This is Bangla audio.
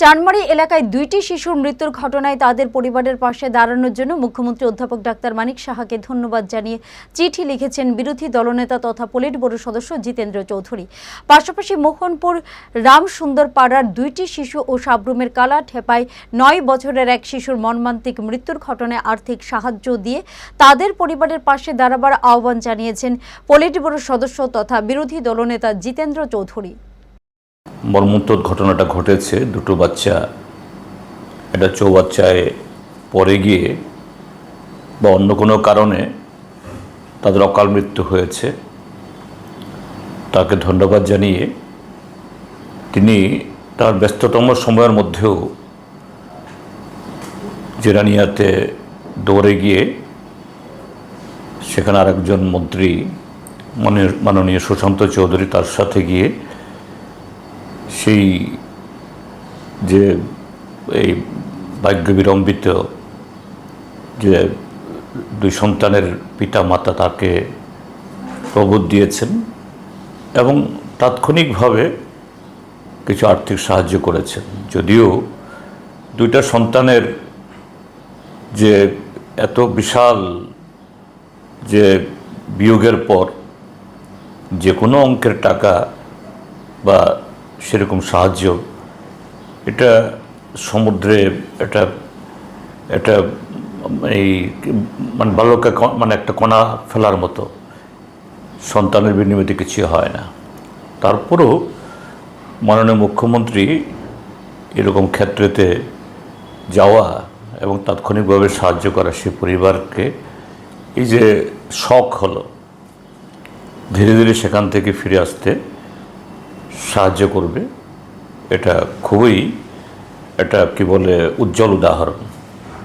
চানমারি এলাকায় দুইটি শিশুর মৃত্যুর ঘটনায় তাদের পরিবারের পাশে দাঁড়ানোর জন্য মুখ্যমন্ত্রী অধ্যাপক ডাক্তার মানিক সাহাকে ধন্যবাদ জানিয়ে চিঠি লিখেছেন বিরোধী দলনেতা তথা পলিট ব্যুরো সদস্য জিতেন্দ্র চৌধুরী। পাশাপাশি মোহনপুর রামসুন্দর পাড়ার দুইটি শিশু ও সাবরুমের কালা ঠেপায় নয় বছরের এক শিশুর মর্মান্তিক মৃত্যুর ঘটনায় আর্থিক সাহায্য দিয়ে তাদের পরিবারের পাশে দাঁড়াবার আহ্বান জানিয়েছেন পলিট ব্যুরো সদস্য তথা বিরোধী দলনেতা জিতেন্দ্র চৌধুরী। মর্মন্তর ঘটনাটা ঘটেছে। দুটো বাচ্চা, একটা চৌবাচ্চায় পরে গিয়ে বা অন্য কোনো কারণে তাদের অকাল মৃত্যু হয়েছে। তাকে ধন্যবাদ জানিয়ে তিনি তার ব্যস্ততম সময়ের মধ্যেও জেরানিয়াতে দৌড়ে গিয়ে সেখানে আরেকজন মন্ত্রী মাননীয় সুশান্ত চৌধুরী তার সাথে গিয়ে সেই যে এই ভাগ্য বিড়ম্বিত যে দুই সন্তানের পিতা মাতা তাকে প্রবোধ দিয়েছেন এবং তাৎক্ষণিকভাবে কিছু আর্থিক সাহায্য করেছেন। যদিও দুইটা সন্তানের যে এত বিশাল যে বিয়োগের পর যে কোনো অঙ্কের টাকা বা সেরকম সাহায্য। এটা সমুদ্রে এটা এটা এই মানে বালকে মানে একটা কণা ফেলার মতো। সন্তানের বিনিময়ে কিছু হয় না। তারপরেও মাননীয় মুখ্যমন্ত্রী এরকম ক্ষেত্রেতে যাওয়া এবং তাৎক্ষণিকভাবে সাহায্য করা সে পরিবারকে এই যে শখ হলো, ধীরে ধীরে সেখান থেকে ফিরে আসতে সাহায্য করবে। এটা খুবই এটা কি বলে উজ্জ্বল উদাহরণ।